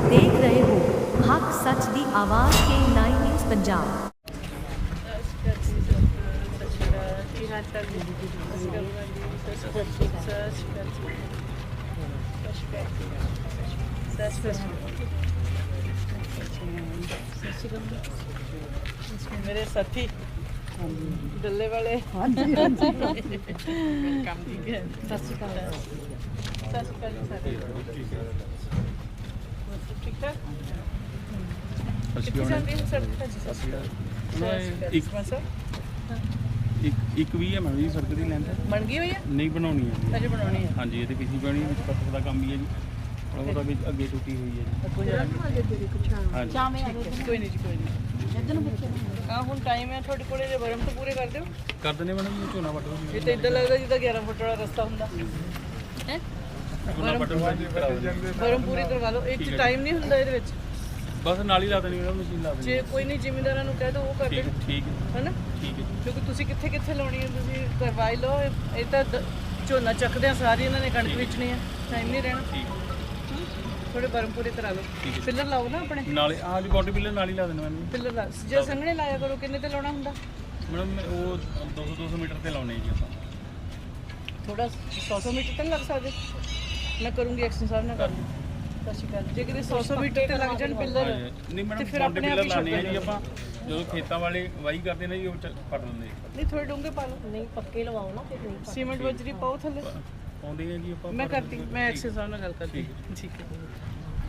ਤੁਸੀਂ ਦੇਖ ਰਹੇ ਹੋ ਹੱਕ ਸੱਚ ਦੀ ਆਵਾਜ਼ ਕੇ 9 ਨਿਊਜ਼ ਪੰਜਾਬ ਮੇਰੇ ਸਾਥੀ ਡੱਲੇ ਵਾਲੇ ਹਾਂਜੀ ਹਾਂਜੀ ਕੰਮ ਦੀ ਹੈ ਸਤਿ ਸ਼੍ਰੀ ਅਕਾਲ ਸਤਿ ਸ਼੍ਰੀ ਅਕਾਲ ਜੀ ਸਾਰੇ ਹੋਰ ਸਭ ਠੀਕ ਠਾਕ? ਤੇ ਜੀ? ਸਤਿ ਸ਼੍ਰੀ ਇੱਕ ਇੱਕ ਇੱਕ ਵੀ ਹੈ ਮੈਂ ਵੀ ਸੜਕ ਦੀ ਲੈਂਦਾ ਬਣ ਗਈ ਹੋਈ ਹੈ? ਨਹੀਂ ਬਣਾਉਣੀ ਹੈ। ਅਜੇ ਬਣਾਉਣੀ ਹੈ। ਹਾਂਜੀ ਇਹਦੇ ਪੀਸੀ ਪੈਣੀ ਵਿੱਚ ਪੱਥਰ ਦਾ ਕੰਮ ਹੀ ਹੈ ਜੀ। ਉਹ ਉਹਦਾ ਵੀ ਅੱਗੇ ਟੁੱਟੀ ਹੋਈ ਹੈ ਜੀ। ਕੋਈ ਹਾਂਜੀ। ਕੋਈ ਨਹੀਂ ਜੀ ਕੋਈ ਨਹੀਂ। ਹਾਂ ਹੁਣ ਟਾਈਮ ਹੈ ਤੁਹਾਡੇ ਕੋਲੇ ਜੇ ਬਰਮ ਤੋਂ ਪੂਰੇ ਕਰ ਦਿਓ। ਕਰ ਦਿੰਦੇ ਮੈਡਮ ਝੋਨਾ ਵੱਢ ਇਹ ਤਾਂ ਇਦਾਂ ਲੱਗਦਾ ਜਿੱਦਾਂ 11 ਫੁੱਟ ਵਾਲਾ ਰਸਤਾ ਹੁੰਦਾ। ਹੈ? ਵੱਢ ਦਿੰਦੇ ਬਰਮ ਪੂਰੀ ਕਰਵਾ ਲਓ। ਚ ਟਾਈਮ ਨਹੀਂ ਹੁੰਦਾ ਇਹਦੇ ਵਿੱਚ। ਬਸ ਨਾਲ ਹੀ ਲਾ ਦੇਣੀ ਮੈਡਮ ਮਸ਼ੀਨ ਲਾ ਦੇਣੀ। ਜੇ ਕੋਈ ਨਹੀਂ ਜ਼ਿਮੀਂਦਾਰਾਂ ਨੂੰ ਕਹਿ ਦੋ ਉਹ ਕਰ ਠੀਕ ਦੇਣ। ਠੀਕ ਹੈਨਾ? ਠੀਕ ਹੈ ਕਿਉਂਕਿ ਤੁਸੀਂ ਕਿੱਥੇ ਕਿੱਥੇ ਲਾਉਣੀ ਹੈ ਤੁਸੀਂ ਕਰਵਾਈ ਲਓ। ਇਹ- ਇਹ ਤਾਂ ਦ- ਝੋਨਾ ਚੱਕਦੇ ਆ ਸਾਰੀ ਇਹਨਾਂ ਨੇ ਕਣਕ ਵੇਚਣੀ ਆ ਟਾਈਮ ਨਹੀਂ ਰਹਿਣਾ। ਠੀਕ ਥੋੜੇ ਬਰਮ ਪੂਰੇ ਕਰਾ ਲਓ। ਪਿੱਲਰ ਲਾਓ ਨਾ ਆਪਣੇ। ਨਾਲੇ ਆਹ ਜੀ ਬੋਡੀ ਬਿਲਰ ਨਾਲ ਹੀ ਲਾ ਦੇਣਾ ਮੈਡਮ ਪਿੱਲਰ ਲਾ ਜੇ ਸੰਘਣੇ ਲਾਇਆ ਕਰੋ ਕਿੰਨੇ ਤੇ ਲਾਉਣਾ ਹੁੰਦਾ? ਮੈਡਮ ਉਹ 200 200 ਮੀਟਰ ਤੇ ਲਾਉਣੇ ਜੀ ਆਪਾਂ। ਥੋੜਾ 100 ਮੀਟਰ ਤੇ ਨੀ ਲੱਗ ਸਕਦੇ। ਮੈਂ ਕਰੂੰਗੀ ਐਕਸ਼ਨ ਸਾਹਿਬ ਨਾਲ ਗੱਲ। ਸਤਿ ਸ਼੍ਰੀ ਅਕਾਲ। ਜੇ ਕਿਤੇ 100 ਮੀਟਰ ਤੇ ਲੱਗ ਜਾਣ ਪਿੱਲਰ ਨਹੀਂ ਮੈਡਮ ਫਿਰ ਆਪਣੇ ਆਪ ਬਿਲਰ ਹੀ ਲਾਣੇ ਆ ਜੀ ਆਪਾਂ। ਜਦੋਂ ਖੇਤਾਂ ਵਾਲੇ ਵਾਹੀ ਕਰਦੇ ਨੇ ਜੀ ਉਹ ਚ- ਪੱਟ ਦਿੰਦੇ ਆ। ਨਹੀਂ ਥੋੜੇ ਡੂੰਘੇ ਪਾ ਲਓ। ਨਹੀਂ ਪੱਕੇ ਲਵਾਓ ਨਾ ਫਿਰ ਸੀਮੈਂਟ ਬਜਰੀ ਪਾਓ ਥੱਲੇ। ਪਾਉਂਦੇ ਆ ਜੀ ਆਪਾਂ ਮੈਂ ਕਰਦੀ ਮੈਂ ਐਕਸ਼ਨ ਸਾਹਿਬ ਨਾਲ ਗੱਲ ਕਰਦੀ। ਠੀਕ। ਹੈ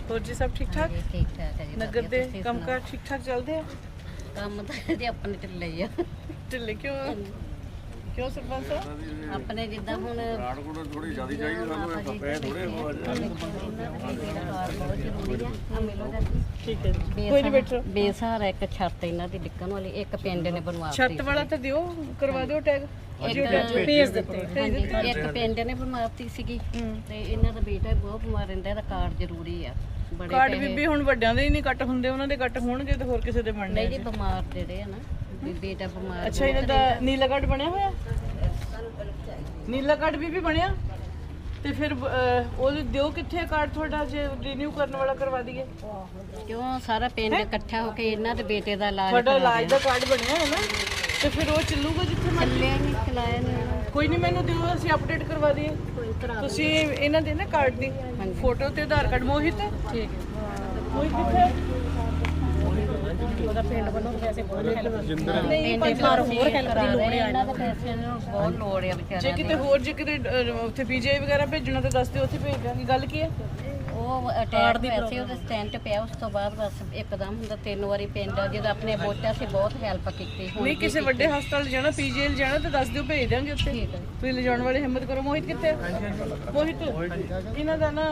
ਹੋਰ ਜੀ ਸਭ ਠੀਕ ਠਾਕ? ਠੀਕ ਠਾਕ ਹੈ ਜੀ ਨਗਰ ਦੇ ਕੰਮਕਾਰ ਠੀਕ ਠਾਕ ਚੱਲਦੇ ਆ? ਕੰਮ ਤਾਂ ਇਹਦੇ ਆਪਣੇ ਢਿੱਲੇ ਹੀ ਆ। ਢਿੱਲੇ ਕਿਉਂ? ਆ? ਕਿਉਂ ਸਰਪੰਚ ਸਾਹਿਬ? ਆਪਣੇ ਜਿੱਦਾਂ ਹੁਣ ਰਾੜ ਕੋਲ ਥੋੜੀ ਜ਼ਿਆਦਾ ਚਾਹੀਦੀ ਸਾਨੂੰ ਪੈ ਥੋੜੇ ਹੋ ਠੀਕ ਹੈ ਜੀ। ਕੋਈ ਨਹੀਂ ਬੈਠੋ। ਬੇਸਹਾਰਾ ਇੱਕ ਛੱਤ ਇਹਨਾਂ ਦੀ ਡਿੱਕਣ ਵਾਲੀ ਇੱਕ ਪਿੰਡ ਨੇ ਬਣਵਾਤੀ ਛੱਤ ਵਾਲਾ ਤਾਂ ਦਿਓ ਕਰਵਾ ਦਿਓ ਟੈਗ। ਇੱਕ ਭੇਜ ਦਿੱਤੇ। ਭੇਜ ਦਿੱਤੇ। ਹਾਂਜੀ, ਇੱਕ ਪਿੰਡ ਨੇ ਬਣਵਾਤੀ ਸੀਗੀ ਤੇ ਇਹਨਾਂ ਦਾ ਬੇਟਾ ਬਹੁਤ ਬਿਮਾਰ ਰਹਿੰਦਾ ਇਹਦਾ ਕਾਰਡ ਜ਼ਰੂਰੀ ਆ। ਬੜੇ ਕਾਰਡ ਬੀਬੀ ਹੁਣ ਵੱਡਿਆਂ ਦੇ ਹੀ ਨਹੀਂ ਕੱਟ ਹੁੰਦੇ ਉਹਨਾਂ ਦੇ ਕੱਟ ਹੋਣਗੇ ਤੇ ਹੋਰ ਕਿਸੇ ਦੇ ਬਣਨੇ ਨਹੀਂ ਜੀ ਬਿਮਾਰ ਜਿਹੜੇ ਆ ਨਾ ਵੀ ਬੇਟਾ ਬਿਮਾਰ ਅੱਛਾ ਇਹਨਾਂ ਦਾ ਨੀਲਾ ਕਾਰਡ ਬਣਿਆ ਹੋਇਆ? ਨੀਲਾ ਕਾਰਡ ਵੀ ਵੀ ਬਣਿਆ? ਤੇ ਫਿਰ ਅਹ, ਉਹ ਦਿਓ ਕਿੱਥੇ ਕਾਰਡ ਤੁਹਾਡਾ ਜੇ ਰੀਨਿਊ ਕਰਨ ਵਾਲਾ ਕਰਵਾ ਦਈਏ? ਕਿਉਂ? ਸਾਰਾ ਪਿੰਡ ਇਕੱਠਾ ਹੋ ਕੇ ਇਹਨਾਂ ਦੇ ਬੇਟੇ ਦਾ ਇਲਾਜ ਤੁਹਾਡਾ ਇਲਾਜ ਦਾ ਕਾਰਡ ਬਣਿਆ ਹੈ ਨਾ? ਤੇ ਫਿਰ ਉਹ ਚੱਲੂਗਾ ਜਿੱਥੇ ਮਰਜ਼ੀ? ਚੱਲਿਆ ਨਹੀਂ ਚਲਾਇਆ ਨਹੀਂ ਇਹਨਾਂ ਕੋਈ ਨਹੀਂ ਮੈਨੂੰ ਦਿਓ ਅਸੀਂ ਅਪਡੇਟ ਕਰਵਾ ਦਈਏ। ਤੁਸੀਂ ਇਹਨਾਂ ਦੇ ਨਾ ਕਾਰਡ ਦੀ ਫੋਟੋ ਤੇ ਆਧਾਰ ਕਾਰਡ ਮੋਹਿਤ? ਠੀਕ ਹੈ। ਮੋਹਿਤ ਕਿੱਥੇ? ਉਹਦਾ ਪਿੰਡ ਵੱਲੋਂ ਪੈਸੇ ਬਹੁਤ ਨਹੀਂ ਪਿੰਡ ਘਰ ਹੋਰ ਹੈਲਪ ਦੀ ਲੋੜ ਹੈ ਇਹਨਾਂ ਦੇ ਪੈਸੇ ਨੂੰ ਬਹੁਤ ਲੋੜ ਹੈ ਵਿਚਾਰਿਆਂ ਜੇ ਕਿਤੇ ਹੋਰ ਜੇ ਕਿਤੇ ਅਹ, ਉੱਥੇ ਪੀਜੀਆਈ ਵਗੈਰਾ ਭੇਜਣਾ ਤੇ ਦੱਸ ਦਿਓ ਉੱਥੇ ਭੇਜ ਦਾਂਗੇ ਗੱਲ ਕੀ ਹੈ? ਉਹ ਅਟੈਕ ਹੋਇਆ ਸੀ ਉਹਦੇ ਸਟੈਂਡ ਤੇ ਪਿਆ ਉਸ ਤੋਂ ਬਾਅਦ ਬਸ ਇੱਕਦਮ ਹੁੰਦਾ ਤਿੰਨ ਵਾਰੀ ਪਿੰਡ ਜਦੋਂ ਆਪਣੇ ਵੋਟਾਂ ਸੀ ਬਹੁਤ ਹੈਲਪ ਕੀਤੀ ਹੁਣ ਨਹੀਂ ਕਿਸੇ ਵੱਡੇ ਹਸਪਤਾਲ ਜਾਣਾ ਪੀਜੀਆਈ ਜਾਣਾ ਤੇ ਦੱਸ ਦਿਓ ਭੇਜ ਦਾਂਗੇ ਉੱਥੇ। ਤੁਸੀਂ ਲਿਜਾਣ ਵਾਲੀ ਹਿੰਮਤ ਕਰੋ। ਮੋਹਿਤ ਕਿੱਥੇ? ਮੋਹਿਤ ਇਹਨਾਂ ਦਾ ਨਾ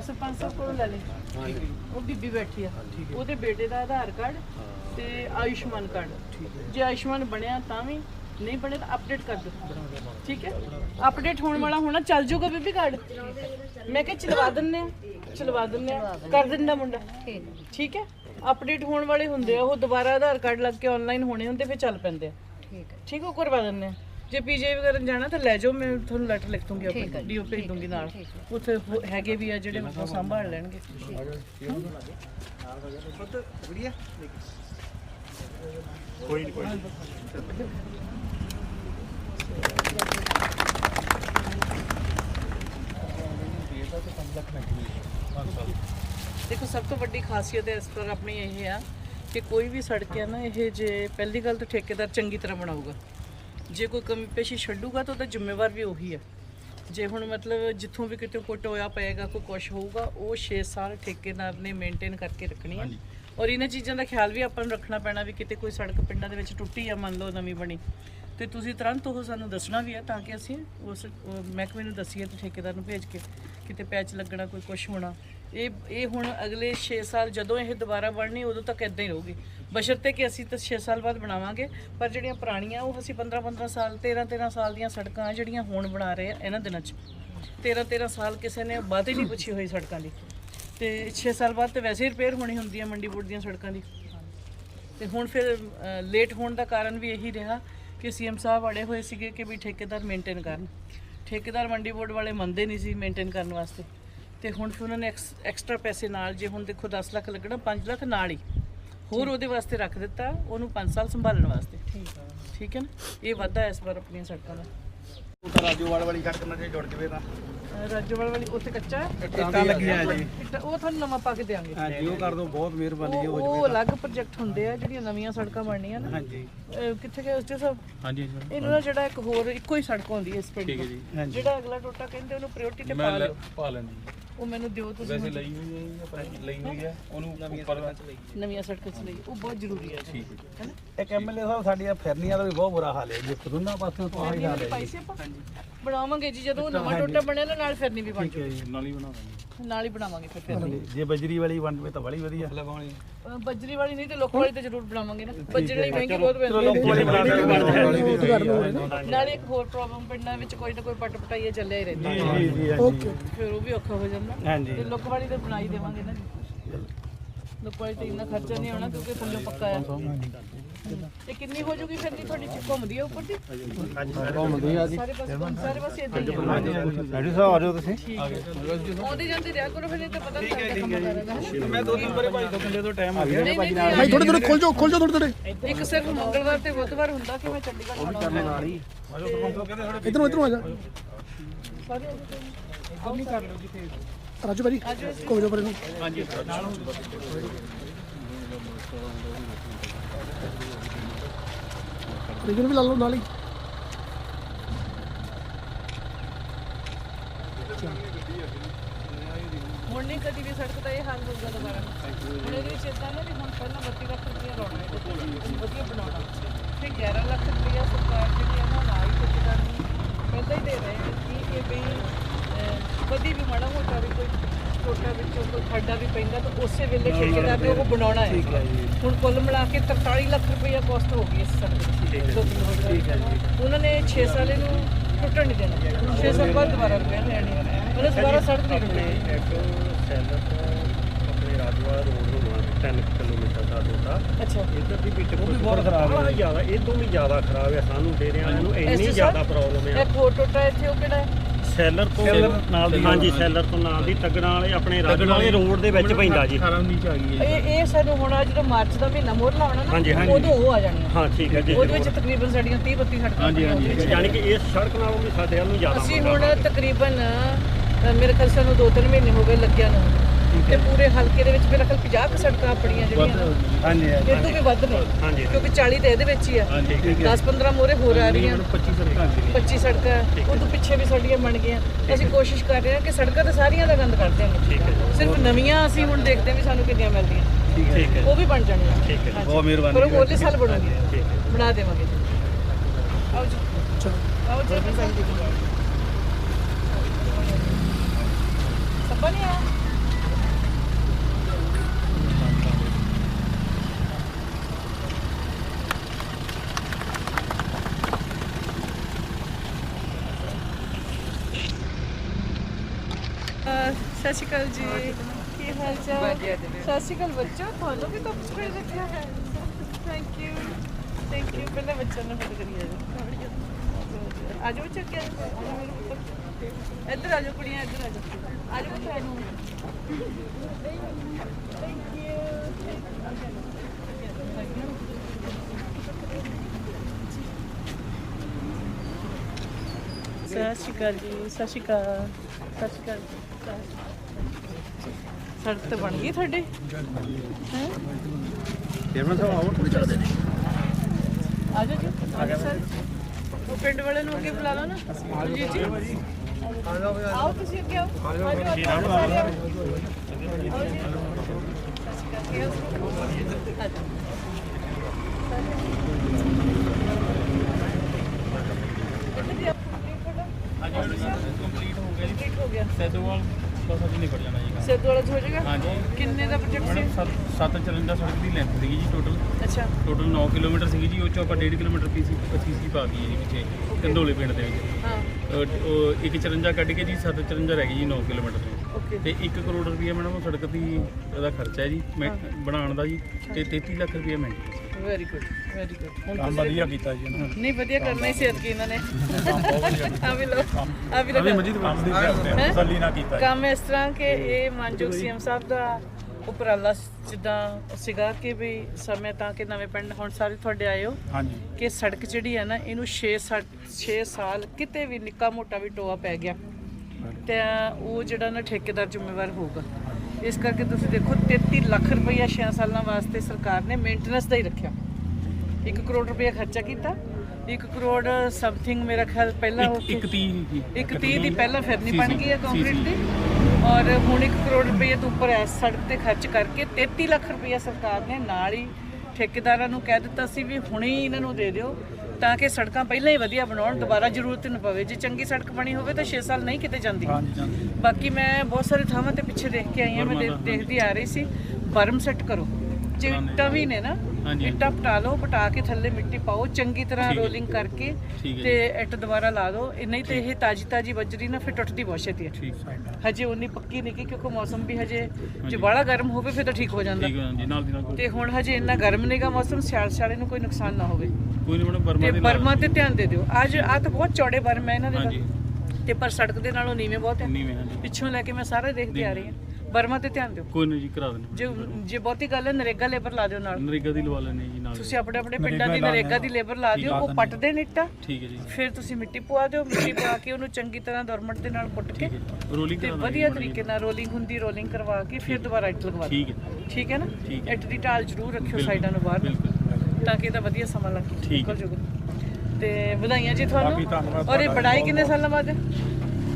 ਸਰਪੰਚ ਸਾਹਿਬ ਕੋਲ ਲੈ ਲੈ ਉਹ ਬੀਬੀ ਬੈਠੀ ਆ। ਉਹਦੇ ਬੇਟੇ ਦਾ ਆਧਾਰ ਕਾਰਡ ਤੇ ਆਯੁਸ਼ਮਾਨ ਕਾਰਡ। ਜੇ ਆਯੁਸ਼ਮਾਨ ਬਣਿਆ ਤਾਂ ਵੀ ਨਹੀਂ ਬਣਿਆ ਤਾਂ ਅਪਡੇਟ ਕਰ ਦਿਓ। ਠੀਕ ਹੈ। ਅਪਡੇਟ ਹੋਣ ਵਾਲਾ ਹੋਣਾ ਚੱਲ ਜਾਊਗਾ ਬੀਬੀ ਕਾਰਡ। ਮੈਂ ਕਿਹਾ ਚਲਵਾ ਦਿੰਨੇ ਆ। ਚਲਵਾ ਦਿੰਨੇ ਆ। ਕਰ ਦਿੰਦਾ ਮੁੰਡਾ। ਠੀਕ ਹੈ। ਠੀਕ ਹੈ। ਅਪਡੇਟ ਹੋਣ ਵਾਲੇ ਹੁੰਦੇ ਆ। ਉਹ ਦੁਬਾਰਾ ਆਧਾਰ ਕਾਰਡ ਲੱਗ ਕੇ ਆਨਲਾਈਨ ਹੋਣੇ ਹੁੰਦੇ ਫਿਰ ਚੱਲ ਪੈਂਦੇ ਆ। ਠੀਕ ਹੈ। ਠੀਕ ਉਹ ਕਰਵਾ ਦਿੰਦੇ ਆ। ਜੇ ਪੀਜੀਆਈ ਵਗੈਰਾ ਜਾਣਾ ਤਾਂ ਲੈ ਜਾਓ ਮੈਂ ਤੁਹਾਨੂੰ ਲੈਟਰ ਲਿਖ ਦੂੰਗੀ ਆਪਣੀ ਡੀਓ ਭੇਜ ਦੂੰਗੀ ਨਾਲ। ਉੱਥੇ ਹੋ- ਹੈਗੇ ਵੀ ਆ ਜਿਹੜੇ ਮਤਲਬ ਸੰਭਾਲ ਲੈਣਗੇ। ਦੇਖੋ ਸਭ ਤੋਂ ਵੱਡੀ ਖਾਸੀਅਤ ਇਸ ਪਰ ਆਪਣੀ ਇਹ ਆ ਕਿ ਕੋਈ ਵੀ ਸੜਕ ਹੈ ਨਾ ਇਹ ਜੇ ਪਹਿਲੀ ਗੱਲ ਤਾਂ ਠੇਕੇਦਾਰ ਚੰਗੀ ਤਰ੍ਹਾਂ ਬਣਾਊਗਾ। ਜੇ ਕੋਈ ਕਮੀ ਪੇਸ਼ੀ ਛੱਡੂਗਾ ਤਾਂ ਉਹਦਾ ਜ਼ਿੰਮੇਵਾਰ ਵੀ ਉਹੀ ਹੈ। ਜੇ ਹੁਣ ਮਤਲਬ ਜਿੱਥੋਂ ਵੀ ਕਿਤੇ ਕੋਈ ਟੋਇਆ ਪਏਗਾ ਕੋਈ ਕੁਛ ਹੋਊਗਾ ਉਹ 6 ਸਾਲ ਠੇਕੇਦਾਰ ਨੇ ਮੇਨਟੇਨ ਕਰਕੇ ਰੱਖਣੀ ਹੈ। ਔਰ ਇਹਨਾਂ ਚੀਜ਼ਾਂ ਦਾ ਖਿਆਲ ਵੀ ਆਪਾਂ ਨੂੰ ਰੱਖਣਾ ਪੈਣਾ ਵੀ ਕਿਤੇ ਕੋਈ ਸੜਕ ਪਿੰਡਾਂ ਦੇ ਵਿੱਚ ਟੁੱਟੀ ਆ ਮੰਨ ਲਓ ਨਵੀਂ ਬਣੀ। ਤੇ ਤੁਸੀਂ ਤੁਰੰਤ ਉਹ ਸਾਨੂੰ ਦੱਸਣਾ ਵੀ ਹੈ ਤਾਂ ਕਿ ਅਸੀਂ ਉਸ ਮਹਿਕਮੇ ਨੂੰ ਦੱਸੀਏ ਤੇ ਠੇਕੇਦਾਰ ਨੂੰ ਭੇਜ ਕੇ ਕਿਤੇ ਪੈਚ ਲੱਗਣਾ ਕੋਈ ਕੁਛ ਹੋਣਾ। ਇਹ ਇਹ ਹੁਣ ਅਗਲੇ 6 ਸਾਲ ਜਦੋਂ ਇਹ ਦੁਬਾਰਾ ਬਣਨੀ, ਉਦੋਂ ਤੱਕ ਇਦਾਂ ਹੀ ਰਹੂਗੀ। ਬਸ਼ਰਤੇ ਕਿ ਅਸੀਂ ਤਾਂ 6 ਸਾਲ ਬਾਅਦ ਬਣਾਵਾਂਗੇ, ਪਰ ਜਿਹੜੀਆਂ ਪੁਰਾਣੀਆਂ ਉਹ ਅਸੀਂ 15 15 ਸਾਲ 13 13 ਸਾਲ ਦੀਆਂ ਸੜਕਾਂ ਜਿਹੜੀਆਂ ਹੁਣ ਬਣਾ ਰਹੇ ਆ ਇਹਨਾਂ ਦਿਨਾਂ 'ਚ। 13 13 ਸਾਲ ਕਿਸੇ ਨੇ ਬਾਤ ਹੀ ਨਹੀਂ ਪੁੱਛੀ ਹੋਈ ਸੜਕਾਂ ਦੀ। ਤੇ 6 ਸਾਲ ਬਾਅਦ ਤੇ ਵੈਸੇ ਹੀ ਰਿਪੇਅਰ ਹੋਣੀ ਹੁੰਦੀ ਹੈ ਮੰਡੀ ਬੋਰਡ ਦੀਆਂ ਸੜਕਾਂ ਦੀ। ਤੇ ਹੁਣ ਫਿਰ ਲੇਟ ਹੋਣ ਦਾ ਕਾਰਨ ਵੀ ਇਹੀ ਰਿਹਾ ਕਿ ਸੀਐਮ ਸਾਹਿਬ ਅੜੇ ਹੋਏ ਸੀਗੇ ਕਿ ਵੀ ਠੇਕੇਦਾਰ ਮੇਨਟੇਨ ਕਰਨ। ਠੇਕੇਦਾਰ ਮੰਡੀ ਬੋਰਡ ਵਾਲੇ ਮੰਨਦੇ ਨਹੀਂ ਸੀ ਮੇਨਟੇਨ ਕਰਨ ਵਾਸਤੇ। ਤੇ ਹੁਣ ਫਿਰ ਉਹਨਾਂ ਨੇ ਐਕਸ- ਐਕਸਟਰਾ ਪੈਸੇ ਨਾਲ ਜੇ ਹੁਣ ਦੇਖੋ 10 ਲੱਖ ਲੱਗਣਾ 5 ਲੱਖ ਨਾਲ ਹੀ। ਹੋਰ ਉਹਦੇ ਵਾਸਤੇ ਰੱਖ ਦਿੱਤਾ ਉਹਨੂੰ 5 ਸਾਲ ਸੰਭਾਲਣ ਵਾਸਤੇ। ਠੀਕ ਹੈ ਠੀਕ ਹੈ ਨਾ? ਇਹ ਵਾਧਾ ਇਸ ਵਾਰ ਆਪਣੀਆਂ ਸੜਕਾਂ ਦਾ। ਰਾਜੂਵਾਲ ਵਾਲੀ ਸੜਕ ਨਾਲ ਜੇ ਜੁੜ ਜਵੇ ਤਾਂ। ਰਾਜੋਵਾਲ ਵਾਲੀ ਉੱਥੇ ਕੱਚਾ ਹੈ? ਇੱਟਾਂ ਲੱਗੀਆਂ ਜੀ। ਇੱਟਾਂ- ਉਹ ਤੁਹਾਨੂੰ ਨਵਾਂ ਪਾ ਕੇ ਦੇਵਾਂਗੇ ਹਾਂਜੀ ਉਹ ਕਰ ਦੋ ਬਹੁਤ ਮਿਹਰਬਾਨੀ ਜੀ ਉਹ ਉਹ ਅਲੱਗ ਪ੍ਰੋਜੈਕਟ ਹੁੰਦੇ ਆ ਜਿਹੜੀਆਂ ਨਵੀਆਂ ਸੜਕਾਂ ਬਣਨੀਆਂ ਨਾ। ਹਾਂਜੀ। ਕਿੱਥੇ ਗਏ ਉਸਤੇ ਸਭ? ਹਾਂਜੀ ਇਹਨੂੰ ਨਾ ਜਿਹੜਾ ਇੱਕ ਹੋਰ ਇੱਕੋ ਹੀ ਸੜਕ ਹੁੰਦੀ ਹੈ ਇਸ ਪਿੰਡ ਠੀਕ ਹੈ ਦੀ। ਜੀ ਜਿਹੜਾ ਅਗਲਾ ਟੋਟਾ ਕਹਿੰਦੇ ਉਹਨੂੰ ਪ੍ਰਾਇੋਰਟੀ ਤੇ ਪਾ ਲਿਓ ਪਾ ਲੈਂਦੀ ਉਹ ਮੈਨੂੰ ਦਿਓ ਤੁਸੀਂ ਵੈਸੇ ਲਈ ਹੋਈ ਹੈ ਜੀ, ਆਪਣੀ ਲਈ ਹੋਈ ਹੈ। ਉਹਨੂੰ ਉੱਪਰ ਨਵੀਆਂ ਸੜਕਾਂ ਚ ਲਈ। ਉਹ ਬਹੁਤ ਜ਼ਰੂਰੀ ਹੈ ਠੀਕ ਹੈ। ਹੈਨਾ ਇੱਕ ਐਮਐਲਏ ਸਾਹਿਬ ਸਾਡੀਆਂ ਫਿਰਨੀਆਂ ਦਾ ਵੀ ਬਹੁਤ ਬੁਰਾ ਹਾਲ ਹੈ। ਜੀ ਦੋਨਾਂ ਪਾਸਿਓਂ ਤੋਂ ਆਹੀ ਹਾਲ ਹੈ ਪਾਈ ਸੀ ਆਪਾਂ ਬਣਾਵਾਂਗੇ ਜੀ। ਜਦੋਂ ਨਵਾਂ ਟੋਟਾ ਬਣਿਆ ਨਾ ਨਾਲ ਫਿਰਨੀ ਵੀ ਬਣ ਠੀਕ ਹੈ ਜੀ। ਨਾਲ ਹੀ ਬਣਾ ਦਾਂਗੇ ਨਾਲ ਹੀ ਬਣਾਵਾਂਗੇ ਫਿਰ ਫਿਰਨੀ। ਜੇ ਬਜਰੀ ਵਾਲੀ ਬਣ ਤਾਂ ਬੜੀ ਵਧੀਆ। ਲਗਾਉਣੀ ਬੱਜਰੀ ਵਾਲੀ ਨਹੀਂ ਤੇ ਲੋਕ ਵਾਲੀ ਤੇ ਜ਼ਰੂਰ ਬਣਾਵਾਂਗੇ ਨਾ। ਬੱਜਰੀ ਵਾਲੀ ਮਹਿੰਗੀ ਬਹੁਤ ਪੈਂਦੀ ਹੈ। ਨਾਲ ਇੱਕ ਹੋਰ ਪ੍ਰੋਬਲਮ ਪਿੰਡਾਂ ਵਿੱਚ ਕੋਈ ਨਾ ਕੋਈ ਪਟ ਪਟਾਈਆ ਚੱਲਿਆ ਹੀ ਰਹਿੰਦਾ। ਜੀ ਜੀ ਫਿਰ ਉਹ ਵੀ ਔਖਾ ਹੋ ਜਾਂਦਾ। ਹਾਂਜੀ। ਤੇ ਲੋਕ ਵਾਲੀ ਤੇ ਬਣਾਈ ਦੇਵਾਂਗੇ ਨਾ। ਜੀ ਲੋਕ ਵਾਲੀ ਤੇ ਇੰਨਾ ਖਰਚਾ ਨਹੀਂ ਆਉਣਾ ਕਿਉਂਕਿ ਥੱਲੇ ਪੱਕਾ ਆ ਇਹ ਕਿੰਨੀ ਹੋ ਜੂਗੀ ਫਿਰ ਨਹੀਂ ਤੁਹਾਡੀ ਚ ਘੁੰਮਦੀ ਆ ਉੱਪਰ ਦੀ? ਘੁੰਮਦੀ ਆ ਜੀ। ਸਾਰੇ ਘੁੰਮ- ਸਾਰੇ ਪਾਸੇ ਇਦਾਂ ਹੀ ਆ। ਰਾਜੂ ਸਾਹਿਬ ਆ ਜਾਓ ਤੁਸੀਂ। ਆਉਂਦੇ ਜਾਂਦੇ ਰਿਹਾ ਕਰੋ ਫਿਰ ਇਹ ਤਾਂ ਪਤਾ ਨਹੀਂ ਚੱਲਦਾ ਕੰਮ ਕਰਦਾ ਹੈ। ਮੈਂ ਦੋ ਦਿਨ ਬਾਰੇ ਭਾਈ ਦੋ ਘੰਟੇ ਤੋਂ ਟਾਈਮ ਆ ਗਿਆ। ਨਹੀਂ ਨਹੀਂ ਭਾਈ ਥੋੜੇ ਥੋੜੇ ਖੋਲ ਜਾਓ ਖੋਲ ਜਾਓ ਥੋੜੇ ਥੋੜੇ ਇੱਕ ਸਿਰਫ ਮੰਗਲਵਾਰ ਤੇ ਬੁੱਧਵਾਰ ਹੁੰਦਾ ਕਿ ਮੈਂ ਚੰਡੀਗੜ੍ਹ ਆਉਣਾ ਨਾਲ ਹੀ ਆਜੋ ਸਰਪੰਚ ਸਾਹਿਬ ਕਹਿੰਦੇ ਥੋੜੇ ਇਧਰੋਂ ਇਧਰੋਂ ਆ ਜਾ। ਸਾਰੇ ਆ। ਜਾਓ। ਨਹੀਂ ਕਰ ਲਓ ਜੀ ਰਾਜੂ ਭਾਜੀ ਕੋਈ ਜੋ ਪਰੇ ਨੂੰ ਹਾਂਜੀ ਰੀਜਨ ਵੀ ਲਾ ਲਓ ਨਾਲ ਹੀ। ਹੁਣ ਨਹੀਂ ਕਦੀ ਵੀ ਸੜਕ ਦਾ ਇਹ ਹਾਲ ਹੋਊਗਾ ਦੁਬਾਰਾ। ਹੁਣ ਇਹਦੇ ਵਿੱਚ ਇਦਾਂ ਨਾ ਵੀ ਹੁਣ ਪਹਿਲਾਂ 32 ਲੱਖ ਰੁਪਇਆ ਲਾਉਣਾ ਹੈ ਵਧੀਆ ਬਣਾਉਣਾ। ਫਿਰ 11 ਲੱਖ ਰੁਪਇਆ ਸਰਕਾਰ ਜਿਹੜੀ ਹੈ ਨਾ ਨਾਲ ਕੁਝ ਕਰਨੀ ਪਹਿਲਾਂ ਹੀ ਦੇ ਰਹੇ ਕਿ ਇਹ ਵੀ ਕਦੀ ਵੀ ਮਾੜਾ ਮੋਟਾ ਵੀ ਕੋਈ ਛੋਟਾ ਵਿੱਚੋਂ ਕੋਈ ਖੱਡਾ ਵੀ ਪੈਂਦਾ ਤਾਂ ਉਸੇ ਵੇਲੇ ਠੇਕੇਦਾਰ ਨੇ ਉਹ ਬਣਾਉਣਾ ਹੈ ਹੁਣ ਕੁੱਲ ਮਿਲਾ ਕੇ 43 ਲੱਖ ਰੁਪਇਆ ਕਾਸਟ ਹੋ ਗਈ ਇਸ ਸੜਕ ਦੀ ਦੋ ਕਿਲੋਮੀਟਰ ਠੀਕ ਹੈ ਜੀ। ਉਹਨਾਂ ਨੇ 6 ਸਾਲੇ ਨੂੰ ਟੁੱਟਣ ਨਹੀਂ ਦੇਣਾ। 6 ਸਾਲ ਬਾਅਦ ਦੁਬਾਰਾ ਰੁਪਇਆ ਲੈਣੀ ਹੈ ਉਹਨੇ ਦੁਬਾਰਾ ਸੜਕ ਨਹੀਂ ਟੁੱਟਣੀ ਇੱਕ ਸੈਲਰ ਤੋਂ ਆਪਣੇ ਰਾਜਵਾੜਾ ਰੋਡ ਨੂੰ 3 ਕਿਲੋਮੀਟਰ ਦਾ ਟੋਟਾ ਅੱਛਾ। ਇੱਧਰ ਦੀ ਵਿੱਚ ਉਹ ਵੀ ਬਹੁਤ ਖਰਾਬ ਹੈ। ਜ਼ਿਆਦਾ ਇਹ ਤੋਂ ਵੀ ਜ਼ਿਆਦਾ ਖਰਾਬ ਹੈ ਸਾਨੂੰ ਡੇਰਿਆਂ ਨੂੰ ਇੰਨੀ ਜ਼ਿਆਦਾ ਪ੍ਰੋਬਲਮ ਹੈ ਇੱਕ ਹੋਰ ਟੋਟਾ ਇੱਥੇ ਉਹ ਕਿਹੜਾ ਹੈ? ਸੈਲਰ ਤੋਂ ਨਾਲ ਦੀ ਹਾਂਜੀ ਸੈਲਰ ਤੋਂ ਨਾਲ ਦੀ। ਤਗੜਾਂ ਵਾਲੇ ਆਪਣੇ ਰਾਜਵਾੜੇ ਰੋਡ ਦੇ ਵਿੱਚ ਪੈਂਦਾ ਜੀ। 18 19 ਚ ਆ ਗਈ ਹੈ ਇਹ ਇਹ ਸਾਨੂੰ ਹੁਣ ਆ ਜਦੋਂ ਮਾਰਚ ਦਾ ਮਹੀਨਾ ਮੋਰ ਲਾਉਣਾ ਨਾ ਹਾਂਜੀ। ਉਦੋਂ ਉਹ ਆ ਜਾਣੀ ਹਾਂ ਠੀਕ ਹੈ ਜੀ। ਉਹਦੇ ਵਿੱਚ ਤਕਰੀਬਨ ਸਾਡੀਆਂ 30 32 ਸੜਕਾਂ ਹਾਂਜੀ, ਹਾਂਜੀ। ਬਣੀਆਂ ਹੋਈਆਂ। ਯਾਨੀ ਕਿ ਇਸ ਸੜਕ ਨਾਲੋਂ ਵੀ ਸਾਡੇ ਵੱਲ ਨੂੰ ਜ਼ਿਆਦਾ ਅਸੀਂ ਹੁਣ ਤਕਰੀਬਨ ਅ, ਮੇਰੇ ਖਿਆਲ ਸਾਨੂੰ 2-3 ਮਹੀਨੇ ਹੋ ਗਏ ਲੱਗਿਆ ਨੂੰ। ਤੇ ਪੂਰੇ ਹਲਕੇ ਦੇ ਵਿੱਚ ਮੇਰੇ ਖਿਆਲ 50 ਕੁ ਸੜਕਾਂ ਆਪਣੀਆਂ ਜਿਹੜੀਆਂ ਹਾਂਜੀ ਇਹ ਤੋਂ ਵੀ ਵੱਧ ਨੇ ਹਾਂਜੀ ਕਿਉਂਕਿ 40 ਤੇ ਇਹਦੇ ਵਿੱਚ ਹੀ ਆ। 10-15 ਮੋਰੇ ਹੋਰ ਆ ਰਹੀਆਂ। 25 ਸੜਕਾਂ ਅੱਗੇ 25 ਸੜਕਾਂ ਉਦੋਂ ਪਿੱਛੇ ਵੀ ਸਾਡੀਆਂ ਬਣ ਗਈਆਂ। ਅਸੀਂ ਕੋਸ਼ਿਸ਼ ਕਰ ਰਹੇ ਹਾਂ ਕਿ ਸੜਕਾਂ ਤੇ ਸਾਰੀਆਂ ਦਾ ਗੰਦ ਕੱਢ ਦਿਆਂਗੇ ਸਿਰਫ ਨਵੀਆਂ ਅਸੀਂ ਹੁਣ ਦੇਖਦੇ ਹਾਂ ਵੀ ਸਾਨੂੰ ਕਿੰਨੀਆਂ ਮਿਲਦੀਆਂ। ਠੀਕ ਹੈ। ਉਹ ਵੀ ਬਣ ਜਾਣੀਆਂ। ਠੀਕ ਹੈ। ਬਹੁਤ ਮਿਹਰਬਾਨੀ ਪਰ ਉਹ ਅਗਲੇ ਸਾਲ ਬਣੂਗੀ। ਠੀਕ ਹੈ। ਬਣਾ ਦੇਵਾਂਗੇ। ਆਓ ਜੀ। ਆਓ ਜੀ। ਸਭ ਆ ਸਤਿ ਸ਼੍ਰੀ ਅਕਾਲ ਜੀ। ਕੀ ਹਾਲ ਚਾਲ? ਸਤਿ ਸ਼੍ਰੀ ਅਕਾਲ ਬੱਚੋ। ਤੁਹਾਨੂੰ ਵੀ ਤਾਂ ਪੁੱਛ ਰੱਖਿਆ ਹੈ। ਥੈਂਕ ਯੂ ਥੈਂਕ ਯੂ ਪਹਿਲੇ ਬੱਚਿਆਂ ਨੂੰ ਫੋਟੋ ਕਰੀ ਆ ਜਾਓ ਬੱਚਾ ਕੀ ਇੱਧਰ ਆ ਜਾਓ ਕੁੜੀਆਂ ਇੱਧਰ ਆ ਜਾਓ। ਆ ਜਾਓ ਬੱਚਾ ਨੂੰ ਥੈਂਕ ਯੂ ਸਤਿ ਸ਼੍ਰੀ ਅਕਾਲ ਜੀ ਸਤਿ ਸ਼੍ਰੀ ਅਕਾਲ। ਸਤਿ ਸ਼੍ਰੀ ਅਕਾਲ ਜੀ, ਸਤਿ ਸ਼੍ਰੀ ਅਕਾਲ। ਸੜਕ ਤਾਂ ਬਣ ਗਈ ਤੁਹਾਡੀ? ਹੈਂ? ਦੇਵਨ ਸਾਹਿਬ ਆਓ ਆ ਜਾਓ ਜੀ ਆ ਜਾਓ ਸਰ ਉਹ ਪਿੰਡ ਵਾਲੇ ਨੂੰ ਅੱਗੇ ਬੁਲਾ ਲਓ ਨਾ। ਜੀ ਜੀ। ਆਓ ਤੁਸੀਂ ਅੱਗੇ ਆਓ। ਜੀ। ਦੀ? ਕੰਪਲੀਟ ਹੋ ਗਿਆ ਜੀ। Complete ਹੋ ਗਿਆ। ਸੈਦੋਵਾਲ। ਬਸ ਅभी ਨਿਕਲ ਜਾਣਾ ਜੀ ਸਿੱਧ ਵਾਲਾ 'ਚ ਹੋ ਜਾਏਗਾ ਹਾਂਜੀ। ਕਿੰਨੇ ਦਾ ਪ੍ਰੋਜੈਕਟ ਮੈਡਮ ਸੀ? 7 54 ਸੜਕ ਦੀ ਲੈਂਥ ਸੀਗੀ ਜੀ ਟੋਟਲ ਅੱਛਾ। ਟੋਟਲ 9 ਕਿਲੋਮੀਟਰ ਸੀਗੀ ਜੀ ਉਹ ਚੋਂ ਆਪਾਂ 1.5 ਕਿਲੋਮੀਟਰ ਪੀਸੀ 25 ਸੀ ਪਾ ਦਈਏ ਜੀ ਪਿੱਛੇ ਕੰਦੋਲੇ ਪਿੰਡ ਦੇ ਵਿੱਚ। ਹਾਂ। ਉਹ ਇੱਕ 54 ਕੱਢ ਕੇ ਜੀ 754 ਰਹਿ ਗਈ ਜੀ 9 ਕਿਲੋਮੀਟਰ ਤੋਂ। ਤੇ 1 ਕਰੋੜ ਰੁਪਏ ਮੈਡਮ ਸੜਕ ਦੀ ਉਹਦਾ ਖਰਚਾ ਹੈ ਜੀ ਮੈਂ- ਬਣਾਉਣ ਦਾ ਜੀ ਤੇ 33 ਲੱਖ ਰੁਪਏ maintenance very good very good ਹੁਣ ਕੰਮ ਵਧੀਆ ਕੀਤਾ ਜੀ ਇਹਨਾਂ। ਨਹੀਂ ਵਧੀਆ ਕਰਨਾ ਹੀ ਸੀ ਐਤਕੀ ਇਹਨਾਂ ਨੇ। ਆ ਵੀ ਲੋ ਆ ਵੀ ਨੇ ਲੋ ਮਜੀਦ ਕੰਮ ਦੀ ਤਸੱਲੀ ਨਾ ਕੀਤਾ ਜੀ। ਕੰਮ ਇਸ ਤਰ੍ਹਾਂ ਕਿ ਇਹ ਮਾਨਯੋਗ ਸੀਐਮ ਸਾਹਿਬ ਦਾ ਉਪਰਾਲਾ ਜਿੱਦਾਂ ਸੀਗਾ ਕਿ ਵੀ ਸਮੇਂ ਤਾਂ ਕਿ ਨਵੇਂ ਪਿੰਡ ਹੁਣ ਸਾਰੇ ਤੁਹਾਡੇ ਆਏ ਹੋ ਹਾਂਜੀ। ਕਿ ਸੜਕ ਜਿਹੜੀ ਹੈ ਨਾ ਇਹਨੂੰ 6 6 ਸਾਲ ਕਿਤੇ ਵੀ ਨਿੱਕਾ ਮੋਟਾ ਵੀ ਟੋਆ ਪੈ ਗਿਆ। ਤੇ ਉਹ ਜਿਹੜਾ ਨਾ ਠੇਕੇਦਾਰ ਜ਼ਿੰਮੇਵਾਰ ਹੋਊਗਾ। ਇਸ ਕਰਕੇ ਤੁਸੀਂ ਦੇਖੋ 33 ਲੱਖ ਰੁਪਈਆ 6 ਸਾਲਾਂ ਵਾਸਤੇ ਸਰਕਾਰ ਨੇ ਮੇਨਟੇਨੈਂਸ ਦਾ ਹੀ ਰੱਖਿਆ। 1 ਕਰੋੜ ਰੁਪਈਆ ਖਰਚਾ ਕੀਤਾ। 1 ਕਰੋੜ ਸਮਥਿੰਗ ਮੇਰਾ ਖਿਆਲ ਪਹਿਲਾਂ ਇੱਕ ਉਹ ਇੱਕ ਤੀਹ ਜੀ ਇੱਕ 30 ਦੀ ਪਹਿਲਾਂ ਫਿਰਨੀ ਬਣ ਗਈ ਹੈ ਕੰਕਰੀਟ। ਦੀ। ਔਰ ਹੁਣ 1 ਕਰੋੜ ਰੁਪਏ ਤੋਂ ਉੱਪਰ ਇਸ ਸੜਕ ਤੇ ਖਰਚ ਕਰਕੇ 33 ਲੱਖ ਰੁਪਏ ਸਰਕਾਰ ਨੇ ਨਾਲ ਹੀ ਠੇਕੇਦਾਰਾਂ ਨੂੰ ਕਹਿ ਦਿੱਤਾ ਸੀ ਵੀ ਹੁਣੇ ਹੀ ਇਹਨਾਂ ਨੂੰ ਦੇ ਦਿਓ। ਤਾਂ ਕਿ ਸੜਕਾਂ ਪਹਿਲਾਂ ਹੀ ਵਧੀਆ ਬਣਾਉਣ ਦੁਬਾਰਾ ਜ਼ਰੂਰਤ ਨਾ ਪਵੇ। ਜੇ ਚੰਗੀ ਸੜਕ ਬਣੀ ਹੋਵੇ ਤਾਂ 6 ਸਾਲ ਨਹੀਂ ਕਿਤੇ ਜਾਂਦੀ। ਬਾਕੀ ਮੈਂ ਬਹੁਤ ਸਾਰੇ ਥਾਵਾਂ ਤੇ ਪਿੱਛੇ ਦੇਖ ਕੇ ਆਈ ਹਾਂ ਮੈਂ ਦੇਖ- ਦੇਖਦੀ ਆ ਰਹੀ ਸੀ। ਬਰਮ ਸੈੱਟ ਕਰੋ। ਜੇ ਇੱਟਾਂ ਵੀ ਨੇ ਨਾ। ਹਾਂਜੀ। ਇੱਟਾਂ ਪਟਾ ਲਓ ਪਟਾ ਕੇ ਥੱਲੇ ਮਿੱਟੀ ਪਾਓ ਚੰਗੀ ਤਰ੍ਹਾਂ ਰੋਲਿੰਗ ਕਰਕੇ ਠੀਕ ਹੈ ਤੇ ਇੱਟ ਦੁਬਾਰਾ ਲਾ ਦਿਓ ਇਹ ਨਹੀਂ ਤੇ ਇਹ ਤਾਜੀ ਤਾਜੀ ਬਜਰੀ ਨਾ ਫਿਰ ਟੁੱਟਦੀ ਬਹੁਤ ਛੇਤੀ ਹੈ। ਠੀਕ ਹਜੇ ਉਨੀ ਪੱਕੀ ਨਹੀਂ ਕਿ ਕਿਉਂਕਿ ਮੌਸਮ ਵੀ ਹਜੇ ਜੇ ਬਾਹਲਾ ਗਰਮ ਹੋਵੇ ਫਿਰ ਤਾਂ ਠੀਕ ਹੋ ਜਾਂਦਾ। ਠੀਕ ਹੈ ਜੀ ਨਾਲ ਦੀ ਨਾਲ ਕੋਈ ਤੇ ਹੁਣ ਹਜੇ ਇੰਨਾ ਗਰਮ ਨਹੀਂਗਾ ਮੌਸਮ ਸਿਆਲ ਸਿਆਲੇ ਨੂੰ ਕੋਈ ਨੁਕਸਾਨ ਨਾ ਹੋਵੇ। ਕੋਈ ਨਹੀਂ ਮੈਡਮ ਬਰਮਾ ਤੇ ਦੇ ਨਾਲ। ਬਰਮਾ ਤੇ ਧਿਆਨ ਦੇ ਦਿਓ। ਅੱਜ ਆ ਤਾਂ ਬਹੁਤ ਚੌੜੇ ਬਰਮ ਹੈ ਇਹਨਾਂ ਦੇ ਹਾਂਜੀ। ਤਾਂ ਤੇ ਪਰ ਸੜਕ ਦੇ ਨਾਲੋਂ ਨੀਵੇਂ ਬਹੁਤ ਹੈ। ਨੀਵੇਂ ਹਾਂਜੀ। ਪਿੱਛੋਂ ਲੈ ਕੇ ਮੈਂ ਸਾਰੇ ਦੇਖਦੀ ਆ ਰਹੀ ਹਾਂ। ਬਰਮਾ ਤੇ ਧਿਆਨ ਦਿਓ। ਕੋਈ ਨਹੀਂ ਜੀ ਕਰਾ ਦੇਣਾ ਜੇ ਜੇ ਬਹੁਤੀ ਗੱਲ ਹੈ ਨਰੇਗਾ ਲੇਬਰ ਲਾ ਦਿਓ ਨਾਲ। ਨਰੇਗਾ ਦੀ ਲਵਾ ਲੈਣੇ ਜੀ ਨਾਲ। ਤੁਸੀਂ ਆਪਣੇ ਆਪਣੇ ਪਿੰਡਾਂ ਦੀ ਨਰੇਗਾ ਦੀ ਲੇਬਰ ਲਾ ਦਿਓ ਉਹ ਪੱਟਦੇ ਨਿੱਟਾ। ਠੀਕ ਹੈ ਜੀ। ਫਿਰ ਤੁਸੀਂ ਮਿੱਟੀ ਪਵਾ ਦਿਓ ਮਿੱਟੀ ਪਵਾ ਕੇ ਉਹਨੂੰ ਚੰਗੀ ਤਰ੍ਹਾਂ ਦੌਰਮਟ ਦੇ ਨਾਲ ਪੁੱਟ ਕੇ ਰੋਲਿੰਗ ਤੇ ਵਧੀਆ। ਤਰੀਕੇ ਨਾਲ ਰੋਲਿੰਗ ਹੁੰਦੀ ਰੋਲਿੰਗ ਕਰਵਾ ਕੇ ਫਿਰ ਦੁਬਾਰਾ ਇੱਟ ਲਗਵਾ ਦਿਓ। ਠੀਕ ਹੈ। ਠੀਕ ਹੈ ਨਾ? ਹੈ। ਇੱਟ ਦੀ ਢਾਲ ਜ਼ਰੂਰ ਰੱਖਿਓ ਸਾਈਡਾਂ ਨੂੰ ਬਾਹਰ। ਬਿਲਕੁਲ। ਤਾਂ ਕਿ ਇਹਦਾ ਵਧੀਆ ਸਮਾਂ ਲੱਗੇ ਠੀਕ ਜਾਊਗਾ ਤੇ ਵਧਾਈਆਂ ਜੀ ਤੁਹਾਨੂੰ। ਔਰ ਇਹ ਪੜਾਈ ਕਿੰਨੇ ਸਾਲਾਂ ਬਾਅਦ ਹੈ?